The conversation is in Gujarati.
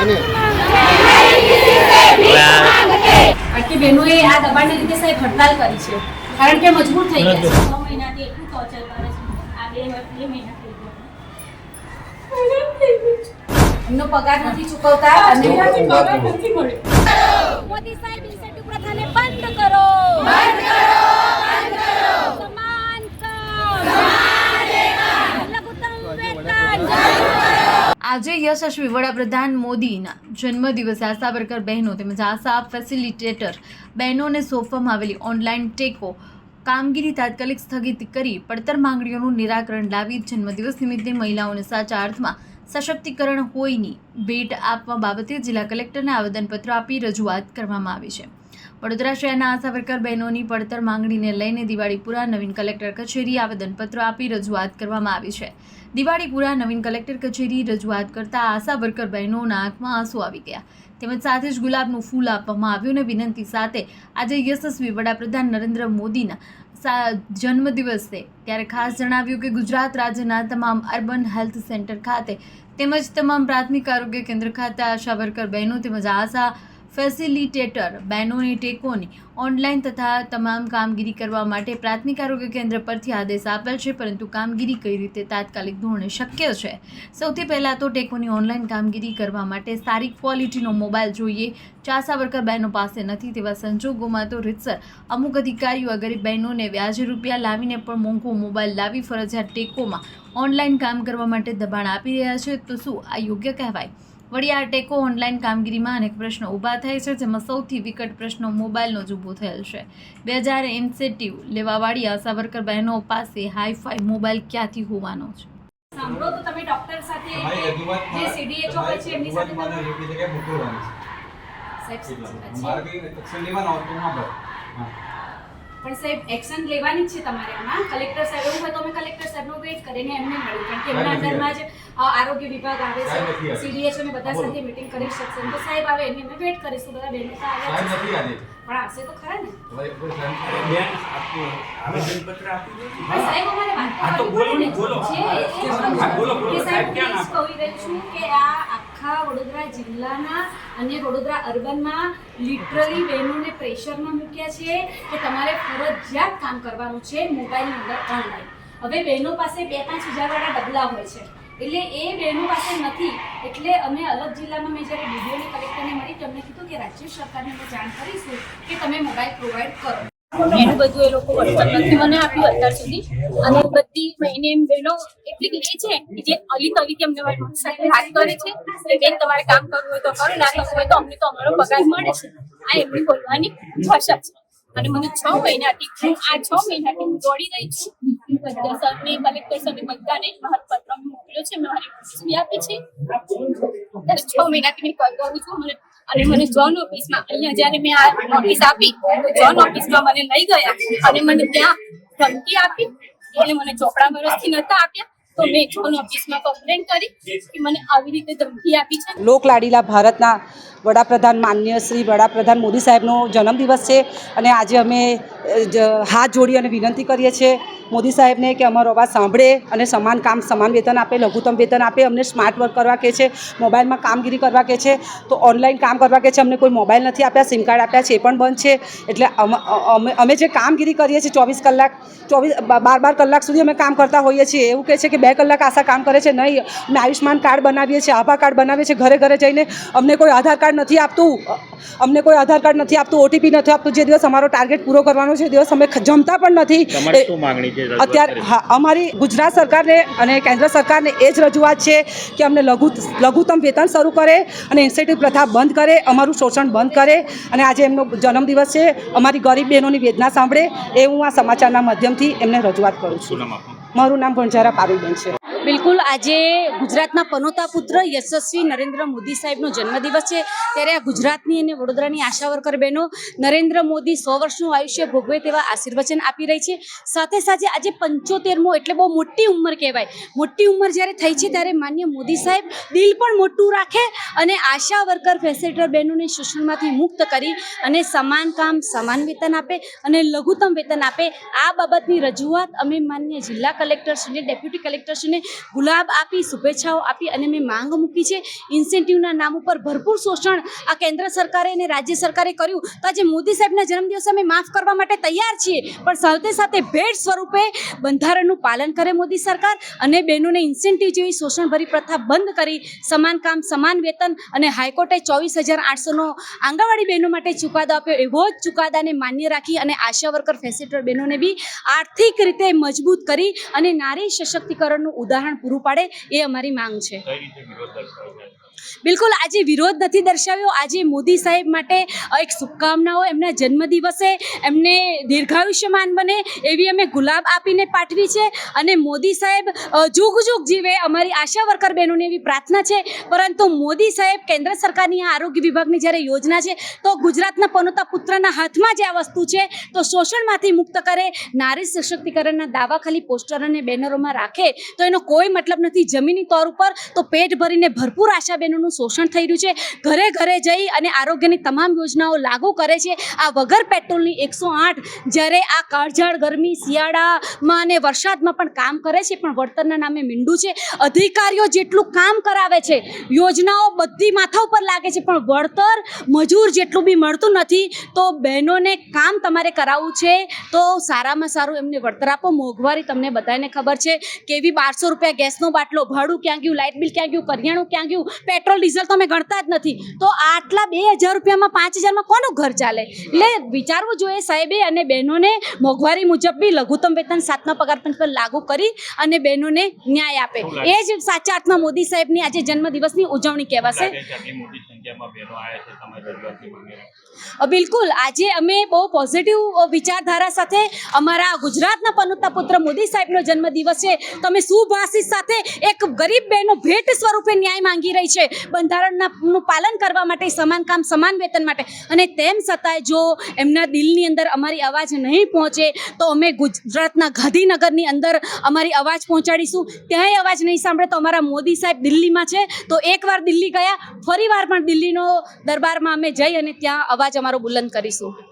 અને કે બહેનોએ આ દબાણની રીતે સાહેબ હડતાલ કરી છે. કારણ કે મજબૂર થઈ ગયા છે. છ મહિનાથી એટલું ટોર્ચર કરે છે. આ બે બે મહિના થઈ ગયા એમનો પગાર નથી ચૂકવતા અને પગાર મોદી સાહેબ ઇન્સેન્ટિવ પ્રથાને બંધ કરો. બંધ કરો. આજે યશસ્વી વડાપ્રધાન મોદીના જન્મદિવસે આશા વર્કર બહેનો તેમજ આશા ફેસિલિટેટર બહેનોને સોંપવામાં આવેલી ઓનલાઈન ટેકો કામગીરી તાત્કાલિક સ્થગિત કરી પડતર માંગણીઓનું નિરાકરણ લાવી જન્મદિવસ નિમિત્તે મહિલાઓને સાચા અર્થમાં સશક્તિકરણ હોયની ભેટ આપવા બાબતે જિલ્લા કલેક્ટરને આવેદનપત્ર આપી રજૂઆત કરવામાં આવી છે. વડોદરા શહેરના આશા વર્કર બહેનોની પડતર માંગણીને લઈને દિવાળીપુરા નવીન કલેક્ટર કચેરી આવેદનપત્ર આપી રજૂઆત કરવામાં આવી છે. દિવાળીપુરા નવીન કલેક્ટર કચેરી રજૂઆત કરતા આશા વર્કર બહેનોના આંખમાં આંસુ આવી ગયા. તેમજ સાથે જ ગુલાબનું ફૂલ આપવામાં આવ્યું અને વિનંતી સાથે આજે યશસ્વી વડાપ્રધાન નરેન્દ્ર મોદીના જન્મદિવસ ત્યારે ખાસ જણાવ્યું કે ગુજરાત રાજ્યના તમામ અર્બન હેલ્થ સેન્ટર ખાતે તેમજ તમામ પ્રાથમિક આરોગ્ય કેન્દ્ર ખાતે આશા વર્કર બહેનો તેમજ આશા ફેસિલિટેટર બહેનોને ટેકોની ઓનલાઈન તથા તમામ કામગીરી કરવા માટે પ્રાથમિક આરોગ્ય કેન્દ્ર પરથી આદેશ આપેલ છે, પરંતુ કામગીરી કઈ રીતે તાત્કાલિક ધોરણે શક્ય છે? સૌથી પહેલાં તો ટેકોની ઓનલાઈન કામગીરી કરવા માટે સારી ક્વોલિટીનો મોબાઈલ જોઈએ. ચાસા વર્કર બહેનો પાસે નથી તેવા સંજોગોમાં તો રીતસર અમુક અધિકારીઓ ગરીબ બહેનોને વ્યાજે રૂપિયા લાવીને પણ મોંઘો મોબાઈલ લાવી ફરજિયાત ટેકોમાં ઓનલાઈન કામ કરવા માટે દબાણ આપી રહ્યા છે. તો શું આ યોગ્ય કહેવાય? વળી આ ટેકો ઓનલાઈન કામગીરીમાં અનેક પ્રશ્નો ઊભા થાય છે જેમાં સૌથી વિકટ પ્રશ્નો મોબાઈલનો જ ઊભો થયેલ છે બે હજાર ઇન્સેન્ટિવ લેવાવાળી આશા વર્કર બહેનો પાસે હાઈફાઈ મોબાઈલ ક્યાંથી હોવાનો છે સાંભળો તો તમે ડોક્ટર સાથે જે સીડીએચઓ હોય છે એમની સાથે મારે તમે- સાહેબ, કંઈ એક્શન લેવાનો ભરે. હા. પણ સાહેબ એક્શન લેવાની જ છે તમારે આમાં. કલેક્ટર સાહેબ એવું હોય તો અમે કલેક્ટર સાહેબનો વેઇટ કરીને એમને મળ્યું કારણ કે એમના અંદરમાં જ આરોગ્ય વિભાગ આવે છે. સીડીએસ અને બધા સાથે મીટિંગ કરી શકશે. તો સાહેબ આવે એની અમે વેઇટ કરીશું. બધા બહેનો તો. છે. પણ આવશે તો ખરા ને. સાહેબ આવેદનપત્ર આપી સાહેબ અમારે વાત બોલો બોલો. બોલો, સાહેબ કહી રહી છું કે આ આખા વડોદરા જિલ્લાના, અને વડોદરા અર્બનમાં લિટરલી બહેનોને પ્રેશરમાં મૂક્યા છે કે તમારે ફરજિયાત કામ કરવાનું છે મોબાઈલની અંદર ઓનલાઈન હવે બહેનો પાસે બે પાંચ હજારવાળા ડબલા હોય છે. એટલે એ બહેનો પાસે નથી. એટલે અમે અલગ જિલ્લામાં મેં જ્યારે ડીડીઓને કલેક્ટરને મળી, તો અમને કીધું કે રાજ્ય સરકારને અમે જાણ કરીશું કે તમે મોબાઈલ પ્રોવાઈડ કરો. એનું બધું એ લોકો નથી મને આપ્યું અત્યાર સુધી. અને બધી મહિને એમ બહેનો, એટલી એ છે કે અલી તરીકે અમને સાથે વાત કરે છે, કે તમારે કામ કરવું હોય તો કરવું હોય તો અમને તો અમારો પગાર મળે છે. આ એમની બોલવાની ભાષા છે. અને મને છ મહિનાથી હું આ છ મહિનાથી હું દોડી રહી છું. બધા સરને, કલેક્ટર સરને બધાને મારો પત્ર મોકલ્યો છે, મારી નોટિસ આપી છે. છ મહિનાથી મેં કરું છું. મને અને મને જોન ઓફિસમાં અહીંયા જ્યારે મેં આ નોટિસ આપી, તો જોન ઓફિસમાં મને લઈ ગયા અને મને ત્યાં ધમકી આપી. એટલે મને ચોપડા વર્ષથી નતા આપ્યા. તો મેં ઝોન ઓફિસમાં કમ્પ્લેન કરી કે મને આવી રીતે ધમકી આપી છે. લોકલાડીલા ભારતના વડાપ્રધાન માન્ય શ્રી વડાપ્રધાન મોદી સાહેબનો જન્મદિવસ છે. અને આજે અમે હાથ જોડી અને વિનંતી કરીએ છીએ મોદી સાહેબને કે અમારો અવાજ સાંભળે અને સમાન કામ, સમાન વેતન આપે, લઘુત્તમ વેતન આપે, અમને સ્માર્ટ વર્ક કરવા કહે છે, મોબાઈલમાં કામગીરી કરવા કહે છે, તો ઓનલાઈન કામ કરવા કહે છે, અમને કોઈ મોબાઈલ નથી આપ્યા સિમ કાર્ડ આપ્યા છે, એ પણ બંધ છે. એટલે અમે જે કામગીરી કરીએ છીએ ચોવીસ કલાક, ચોવીસ બાર બાર કલાક સુધી અમે કામ કરતા હોઈએ છીએ. એવું કહે છે કે બે કલાક આશા કામ કરે છે, નહીં, અમે આયુષ્યમાન કાર્ડ બનાવીએ છીએ, આભા કાર્ડ બનાવીએ છીએ, ઘરે ઘરે જઈને અમને કોઈ આધાર કાર્ડ નથી આપતું. અમને કોઈ આધાર કાર્ડ નથી આપતું ઓટીપી નથી આપતું જે દિવસ અમારો ટાર્ગેટ પૂરો કરવાનો છે દિવસ અમે જમતા પણ નથી. અત્યારે હા અમારી ગુજરાત સરકારને અને કેન્દ્ર સરકારને એ જ રજૂઆત છે કે અમને લઘુ લઘુત્તમ વેતન શરૂ કરે અને ઇન્સેન્ટિવ પ્રથા બંધ કરે અમારું શોષણ બંધ કરે અને આજે એમનો જન્મદિવસ છે. અમારી ગરીબ બહેનોની વેદના સાંભળે એ હું આ સમાચારના માધ્યમથી એમને રજૂઆત કરું છું. મારું નામ ભણજારા પારુબેન છે. બિલકુલ, આજે ગુજરાતના પનોતા પુત્ર યશસ્વી નરેન્દ્ર મોદી સાહેબનો જન્મદિવસ છે. ત્યારે આ ગુજરાતની અને વડોદરાની આશા વર્કર બહેનો નરેન્દ્ર મોદી સો વર્ષનું આયુષ્ય ભોગવે તેવા આશીર્વચન આપી રહી છે. સાથે સાથે આજે પંચોતેરમો એટલે બહુ મોટી ઉંમર કહેવાય. મોટી ઉંમર જ્યારે થઈ છે ત્યારે માન્ય મોદી સાહેબ દિલ પણ મોટું રાખે અને આશા વર્કર ફેસિલિટર બહેનોને શોષણમાંથી મુક્ત કરી અને સમાન કામ, સમાન વેતન આપે અને લઘુત્તમ વેતન આપે. આ બાબતની રજૂઆત અમે માન્ય જિલ્લા કલેક્ટરશ્રીને, ડેપ્યુટી કલેક્ટરશ્રીને ગુલાબ આપી, શુભેચ્છાઓ આપી અને મેં માંગ મૂકી છે. ઇન્સેન્ટિવના નામ ઉપર ભરપૂર શોષણ આ કેન્દ્ર સરકારે અને રાજ્ય સરકારે કર્યું. તો આજે મોદી સાહેબના જન્મદિવસે અમે માફ કરવા માટે તૈયાર છીએ. પણ સાથે સાથે ભેટ સ્વરૂપે બંધારણનું પાલન કરે મોદી સરકાર અને બહેનોને ઇન્સેન્ટિવ જેવી શોષણભરી પ્રથા બંધ કરી, સમાન કામ, સમાન વેતન અને હાઈકોર્ટે ચોવીસ હજાર આઠસોનો આંગણવાડી બહેનો માટે ચુકાદો આપ્યો. એવો જ ચુકાદાને માન્ય રાખી અને આશા વર્કર ફેસિલિટર બહેનોને બી આર્થિક રીતે મજબૂત કરી અને નારી સશક્તિકરણનું ઉદાહરણ પૂરું પાડે એ અમારી માંગ છે? બિલકુલ, આજે વિરોધ નથી દર્શાવ્યો. આજે મોદી સાહેબ માટે એક શુભકામનાઓ. એમના જન્મદિવસે એમને દીર્ઘાયુષ્યમાન બને એવી અમે ગુલાબ આપીને પાઠવી છે. અને મોદી સાહેબ જુગ જુગ જીવે અમારી આશા વર્કર બહેનોની એવી પ્રાર્થના છે. પરંતુ મોદી સાહેબ કેન્દ્ર સરકારની આ આરોગ્ય વિભાગની જ્યારે યોજના છે, તો ગુજરાતના પનોતા પુત્રના હાથમાં જ આ વસ્તુ છે, તો શોષણમાંથી મુક્ત કરે, નારી સશક્તિકરણના દાવા ખાલી પોસ્ટર અને બેનરોમાં રાખે, તો એનો કોઈ મતલબ નથી. જમીની તોર ઉપર તો પેટ ભરીને ભરપૂર આશા બહેનોનું શોષણ થઈ રહ્યું છે. ઘરે ઘરે જઈ અને આરોગ્યની તમામ યોજનાઓ લાગુ કરે છે. આ વગર પેટ્રોલની એકસો આઠ જ્યારે આ કાળઝાળ ગરમી શિયાળામાં અને વરસાદમાં પણ કામ કરે છે, પણ વળતરના નામે મીંડું છે. અધિકારીઓ જેટલું કામ કરાવે છે, યોજનાઓ બધી માથા ઉપર લાગે છે, પણ વળતર મજૂર જેટલું બી મળતું નથી, તો બહેનોને કામ તમારે કરાવવું છે, તો સારામાં સારું એમને વળતર આપો. મોંઘવારી તમને બધાને ખબર છે. કેવી બારસો રૂપિયા ગેસનો બાટલો, ભાડું ક્યાં ગયું, લાઇટ બિલ ક્યાં ગયું, કરિયાણું ક્યાં ગયું પેટ્રોલ ડીઝલ તમે ગણતા જ નથી. તો આટલા બે હજાર રૂપિયામાં પાંચ હજારમાં કોનું ઘર ચાલે? એટલે વિચારવું જોઈએ સાહેબે અને બહેનોને મોંઘવારી મુજબ બી લઘુત્તમ વેતન સાતમા પગાર પંચ પર લાગુ કરી અને બહેનોને ન્યાય આપે. એ જ સાચા અર્થમાં મોદી સાહેબની આજે જન્મદિવસની ઉજવણી કહેવાશે. બિલકુલ. આજે અમે બહુ પોઝિટિવ વિચારધારા સાથે અમારા ગુજરાતના પનોતા પુત્ર મોદી સાહેબનો જન્મદિવસ છે. તમે સુભાષિત સાથે એક ગરીબ બહેનો ભેટ સ્વરૂપે ન્યાય માંગી રહી છે. બંધારણના નું પાલન કરવા માટે, સમાન કામ, સમાન વેતન માટે. અને તેમ છતાંય જો એમના દિલની અંદર અમારી અવાજ નહીં પહોંચે, તો અમે ગુજરાતના ગાંધીનગરની અંદર અમારી અવાજ પહોંચાડીશું. ત્યાંય અવાજ નહીં સાંભળે તો અમારા મોદી સાહેબ દિલ્હીમાં છે. તો એકવાર દિલ્હી ગયા, ફરીવાર પણ દિલ્હીનો દરબારમાં અમે જઈ અને ત્યાં અવાજ અમારો બુલંદ કરીશું.